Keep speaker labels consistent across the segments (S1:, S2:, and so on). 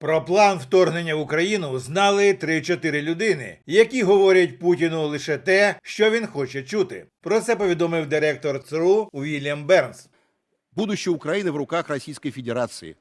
S1: Про план вторгнення в Україну знали 3-4 людини, які говорять Путіну лише те, що він хоче чути. Про це повідомив директор ЦРУ Уільям Бернс.
S2: Будущее Украины в руках Российской Федерации.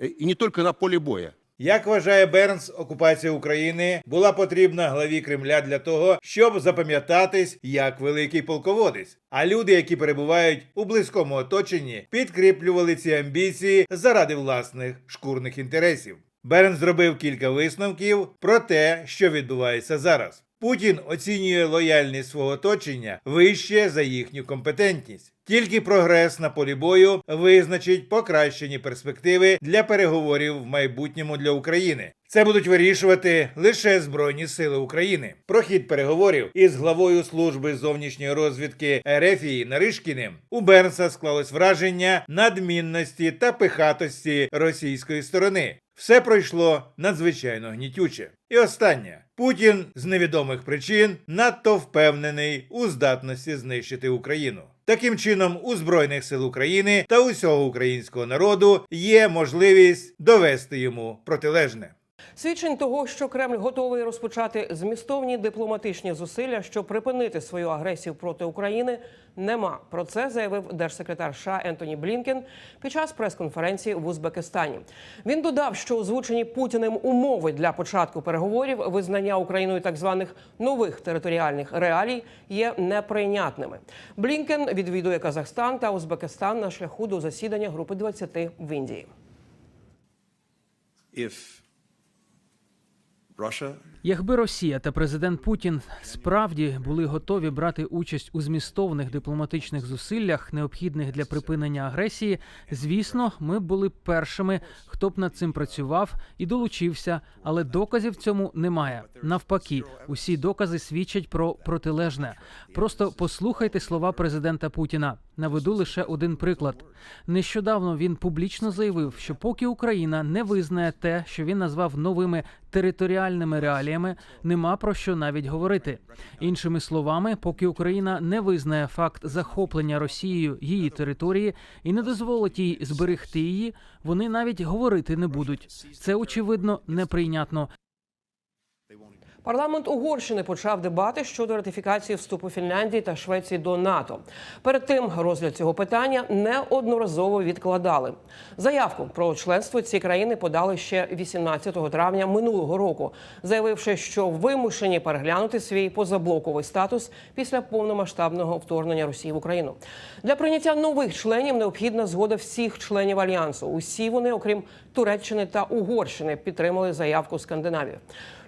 S2: Э, И не только на поле боя.
S1: Як вважає Бернс, окупація України була потрібна главі Кремля для того, щоб запам'ятатись як великий полководець. А люди, які перебувають у близькому оточенні, підкріплювали ці амбіції заради власних шкурних інтересів. Бернс зробив кілька висновків про те, що відбувається зараз. Путін оцінює лояльність свого оточення вище за їхню компетентність. Тільки прогрес на полі бою визначить покращені перспективи для переговорів в майбутньому для України. Це будуть вирішувати лише Збройні Сили України. Про хід переговорів із главою служби зовнішньої розвідки Ерефії Наришкіним у Бернса склалось враження надмінності та пихатості російської сторони. Все пройшло надзвичайно гнітюче. І останнє. Путін з невідомих причин надто впевнений у здатності знищити Україну. Таким чином, у Збройних сил України та усього українського народу є можливість довести йому протилежне.
S3: Свідчень того, що Кремль готовий розпочати змістовні дипломатичні зусилля, щоб припинити свою агресію проти України, нема. Про це заявив держсекретар США Ентоні Блінкен під час прес-конференції в Узбекистані. Він додав, що озвучені Путіним умови для початку переговорів визнання Україною так званих нових територіальних реалій є неприйнятними. Блінкен відвідує Казахстан та Узбекистан на шляху до засідання групи 20 в Індії.
S4: if Russia
S5: Якби Росія та президент Путін справді були готові брати участь у змістовних дипломатичних зусиллях, необхідних для припинення агресії, звісно, ми були першими, хто б над цим працював і долучився, але доказів цьому немає. Навпаки, усі докази свідчать про протилежне. Просто послухайте слова президента Путіна. Наведу лише один приклад. Нещодавно він публічно заявив, що поки Україна не визнає те, що він назвав новими територіальними реаліями, нема про що навіть говорити. Іншими словами, поки Україна не визнає факт захоплення Росією її території і не дозволить їй зберегти її, вони навіть говорити не будуть. Це очевидно неприйнятно.
S3: Парламент Угорщини почав дебати щодо ратифікації вступу Фінляндії та Швеції до НАТО. Перед тим розгляд цього питання неодноразово відкладали. Заявку про членство ці країни подали ще 18 травня минулого року, заявивши, що вимушені переглянути свій позаблоковий статус після повномасштабного вторгнення Росії в Україну. Для прийняття нових членів необхідна згода всіх членів альянсу. Усі вони, окрім Туреччини та Угорщини, підтримали заявку Скандинавії.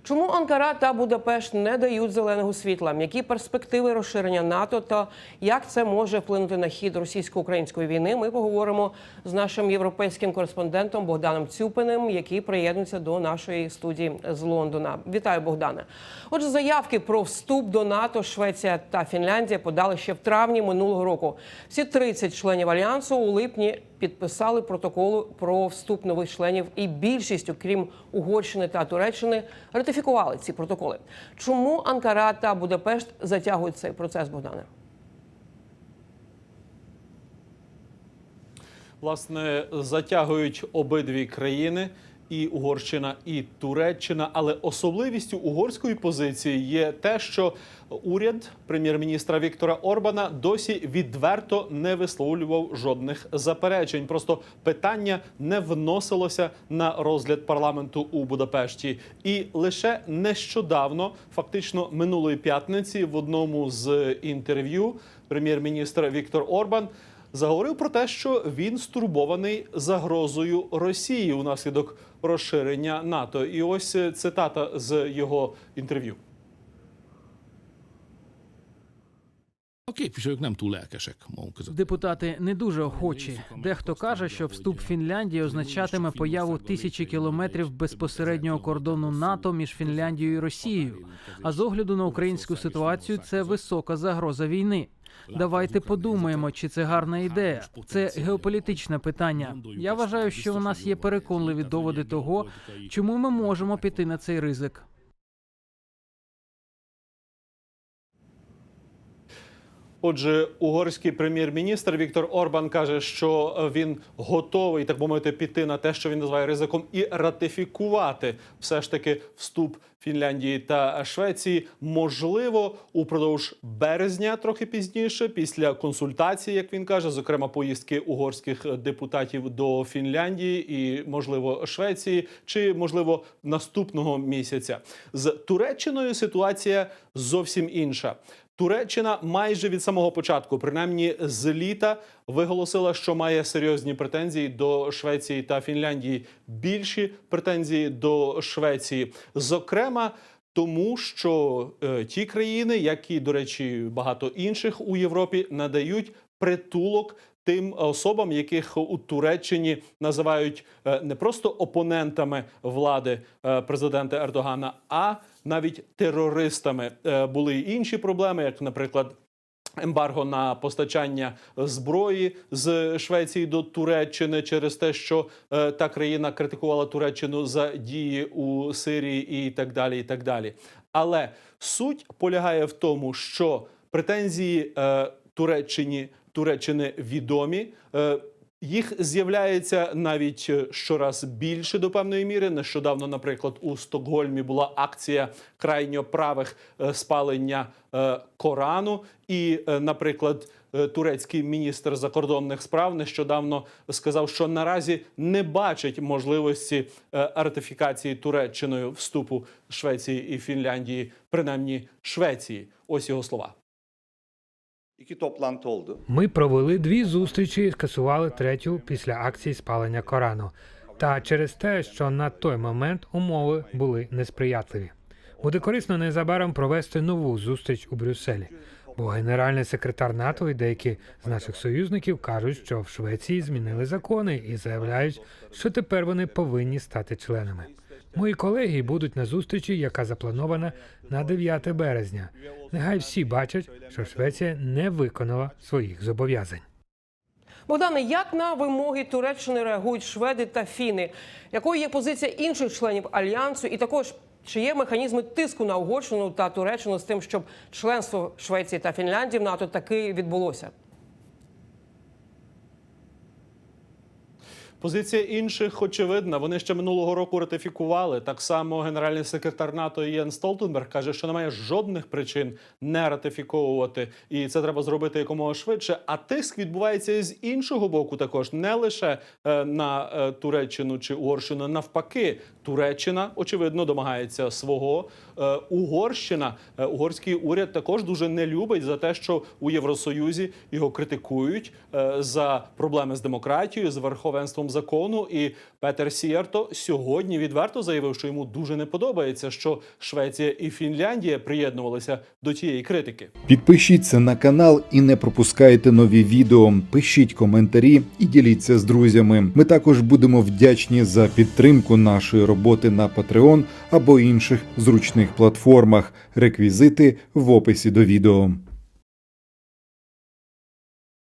S3: Чому Анкара та Будапешт не дають зеленого світла? Які перспективи розширення НАТО та як це може вплинути на хід російсько-української війни? Ми поговоримо з нашим європейським кореспондентом Богданом Цюпиним, який приєднується до нашої студії з Лондона. Вітаю, Богдане. Отже, заявки про вступ до НАТО Швеція та Фінляндія подали ще в травні минулого року. Всі 30 членів альянсу у липні підписали протоколи про вступ нових членів, і більшість, окрім Угорщини та Туреччини, ратифікували ці протоколи. Чому Анкара та Будапешт затягують цей процес, Богдане?
S6: власне затягують обидві країни. І Угорщина, і Туреччина, але особливістю угорської позиції є те, що уряд прем'єр-міністра Віктора Орбана досі відверто не висловлював жодних заперечень. Просто питання не вносилося на розгляд парламенту у Будапешті. І лише нещодавно, фактично минулої п'ятниці, в одному з інтерв'ю прем'єр-міністр Віктор Орбан заговорив про те, що він стурбований загрозою Росії унаслідок розширення НАТО. І ось е, цитата з його інтерв'ю.
S7: Képviselők nem túl lelkesek magunk között.
S5: Депутати не дуже охочі. Дехто каже, що вступ Фінляндії означатиме появу тисячі кілометрів безпосереднього кордону НАТО між Фінляндією і Росією. А з огляду на українську ситуацію це висока загроза війни. Давайте подумаємо, чи це гарна ідея. Це геополітичне питання. Я вважаю, що у нас є переконливі доводи того, чому ми можемо піти на цей ризик.
S6: Отже, угорський прем'єр-міністр Віктор Орбан каже, що він готовий, так би мовити, піти на те, що він називає ризиком, і ратифікувати все ж таки вступ Фінляндії та Швеції. Можливо, упродовж березня, трохи пізніше, після консультації, як він каже, зокрема поїздки угорських депутатів до Фінляндії і, можливо, Швеції, чи можливо наступного місяця з Туреччиною ситуація зовсім інша. Туреччина майже від самого початку, принаймні з літа, виголосила, що має серйозні претензії до Швеції та Фінляндії. Більші претензії до Швеції, зокрема. Тому що е, ті країни, як і, до речі, багато інших у Європі, надають притулок тим особам, яких у Туреччині називають е, не просто опонентами влади е, президента Ердогана, а навіть терористами. Е, Були й інші проблеми, як, наприклад. Ембарго на постачання зброї з Швеції до Туреччини через те, що е, та країна критикувала Туреччину за дії у Сирії і так далі. І так далі. Але суть полягає в тому, що претензії е, Туреччині Туреччини відомі. Е, їх з'являється навіть е, щораз більше до певної міри. Нещодавно, наприклад, у Стокгольмі була акція крайньо правих е, спалення Корану. І, наприклад, турецький міністр закордонних справ нещодавно сказав, що наразі не бачить можливості ратифікації Туреччиною вступу Швеції і Фінляндії, принаймні Швеції. Ось його слова.
S4: İki toplantı oldu.
S8: Ми провели дві зустрічі, і скасували третю після акції спалення Корану. Та через те, що на той момент умови були несприятливі. Буде корисно незабаром провести нову зустріч у Брюсселі. Бо генеральний секретар НАТО і деякі з наших союзників кажуть, що в Швеції змінили закони і заявляють, що тепер вони повинні стати членами. Мої колеги будуть на зустрічі, яка запланована на 9 березня. Нехай всі бачать, що Швеція не виконала своїх зобов'язань.
S3: Богдане, як на вимоги Туреччини реагують шведи та фіни? Якою є позиція інших членів альянсу? І також чи є механізми тиску на Угорщину та Туреччину з тим, щоб членство Швеції та Фінляндії в НАТО таки відбулося?
S6: Позиція інших очевидна. Вони ще минулого року ратифікували. Так само генеральний секретар НАТО Єн Столтенберг каже, що немає жодних причин не ратифіковувати, і це треба зробити якомога швидше. А тиск відбувається і з іншого боку, також не лише е, на е, Туреччину чи Угорщину. Навпаки, Туреччина очевидно домагається свого. Е, Угорщина, угорський уряд також дуже не любить за те, що у Євросоюзі його критикують за проблеми з демократією, з верховенством закону. І Петер Сієрто сьогодні відверто заявив, що йому дуже не подобається, що Швеція і Фінляндія приєднувалися до тієї критики.
S9: Підпишіться на канал і не пропускайте нові відео. Пишіть коментарі і діліться з друзями. Ми також будемо вдячні за підтримку нашої роботи на Patreon або інших зручних платформах. Реквізити в описі до відео.